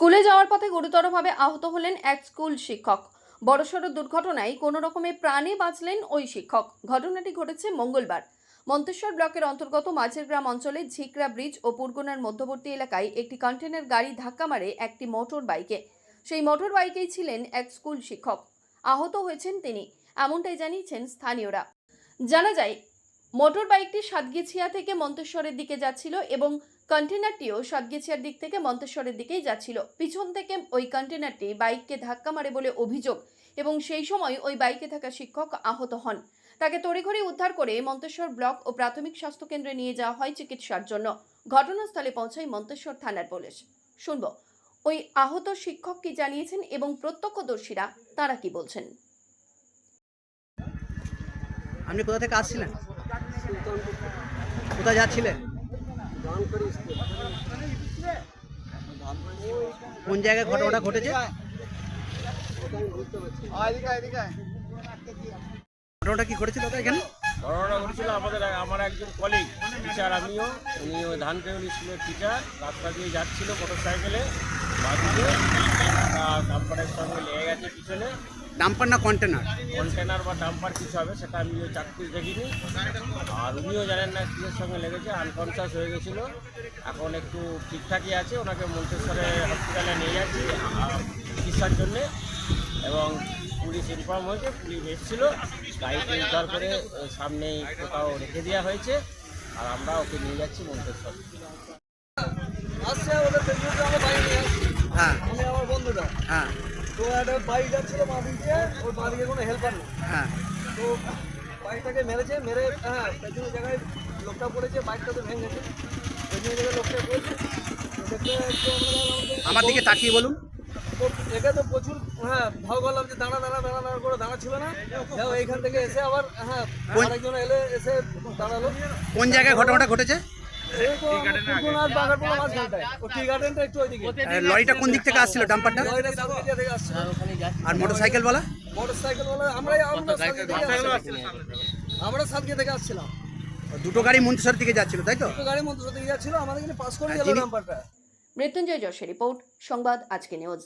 স্কুলে যাওয়ার পথে গুরুতরভাবে আহত হলেন এক স্কুল শিক্ষক। বড়সড় দুর্ঘটনায় কোনো রকমে প্রাণে বাঁচলেন ওই শিক্ষক। ঘটনাটি ঘটেছে মঙ্গলবার। মন্তেশ্বর ব্লকের অন্তর্গত মাঝের গ্রাম অঞ্চলে ঝিকরা ব্রিজ ও পুরগুনার মধ্যবর্তী এলাকায় একটি কন্টেনার গাড়ি ধাক্কা মারে একটি মোটর বাইকে। সেই মোটর বাইকেই ছিলেন এক স্কুল শিক্ষক। আহত হয়েছেন তিনি। এমনটাই জানিয়েছেন স্থানীয়রা। জানা যায় মোটর বাইকটি সাতগিছিয়া থেকে মন্তেশ্বরের দিকে যাচ্ছিল এবং কন্টেনারটিও সাতগেছিয়ার দিক থেকে মন্তেশ্বরের দিকেই যাচ্ছিল। পিছন থেকে ওই কন্টেনারটি বাইককে ধাক্কা মারে বলে অভিযোগ এবং সেই সময় ওই বাইকে থাকা শিক্ষক আহত হন। তাকে তড়িঘড়ি উদ্ধার করে মন্তেশ্বর ব্লক ও প্রাথমিক স্বাস্থ্য কেন্দ্রে নিয়ে যাওয়া হয় চিকিৎসার জন্য। ঘটনাস্থলে পৌঁছায় মন্তেশ্বর থানার পুলিশ। শুনব, ওই আহত শিক্ষক কি জানিয়েছেন এবং প্রত্যক্ষদর্শীরা তারা কি বলছেন? আপনি কোথা থেকে আসছিলেন? কোথায় যাচ্ছিলেন কোন জায়গায় ঘটনাটা ঘটেছে? ঘটনাটা কি ঘটেছিল এখানে? ঘটনাটা ঘটেছিল আমাদের আমার একজন কলিগ টিচার আমিও। উনি ওই ধানকেউল স্কুলের টিচার রাস্তা দিয়ে যাচ্ছিল মোটর সাইকেলে বাদিকে ডাম্পারের সঙ্গে লেগে গেছে পিছনে। ডাম্পার না কন্টেনার কন্টেনার বা ডাম্পার কিছু হবে সেটা আমি চাকরি দেখিনি। আর উনিও জানেন না কিসের সঙ্গে লেগেছে আনকনসিয়াস হয়ে গেছিল। এখন একটু ঠিকঠাকই আছে ওনাকে মন্তেশ্বরে হসপিটালে নিয়ে যাচ্ছি চিকিৎসার জন্যে। এবং পুলিশ ইনফর্ম হয়েছে পুলিশ এসেছিল গাড়িকে উদ্ধার করে সামনেই কোথাও রেখে দেওয়া হয়েছে আর আমরা ওকে নিয়ে যাচ্ছি মন্তেশ্বর। আসছে ওদের হ্যাঁ। আমি আমার বন্ধুটা। হ্যাঁ। তো একটা বাইক যাচ্ছিল দিয়ে ওই বাঁ দিকে কোনো হেল্পার নেই। হ্যাঁ। তো বাইকটাকে মেরেছে মেরে হ্যাঁ পেছনে জায়গায় লোকটা পড়েছে বাইকটা তো ভেঙে গেছে। পেছনে জায়গায় লোকটা পড়েছে। আমরা দিকে তাকিয়ে বলুন। তো একে তো প্রচুর হ্যাঁ ভয় করলাম যে দাঁড়া দাঁড়া দাঁড়া দাঁড়া করে দাঁড়া ছিল না। দেখো এইখান থেকে এসে আবার হ্যাঁ আরেকজন এলে এসে দাঁড়াল। কোন জায়গায় ঘটনাটা ঘটেছে? এই আর বাগারপাড়া মাঝখানটায়। ও টি গার্ডেনটা একটু ওইদিকে। আর লরিটা কোন দিক থেকে আসছিল? ডাম্পারটা? আসছে আর মোটর সাইকেলওয়ালা মোটর সাইকেল বলে আমরাই আমরা সাতকে থেকে আসছিলাম। আমরা সাতকে থেকে আসছিলাম। দুটো গাড়ি মন্তেশ্বর দিকে যাচ্ছিল তাই তো? গাড়ি যাচ্ছিল। আমাদের এখানে পাস করে হ্যাঁ, গেল মৃত্যুঞ্জয় যশের রিপোর্ট সংবাদ আজকে নিউজ।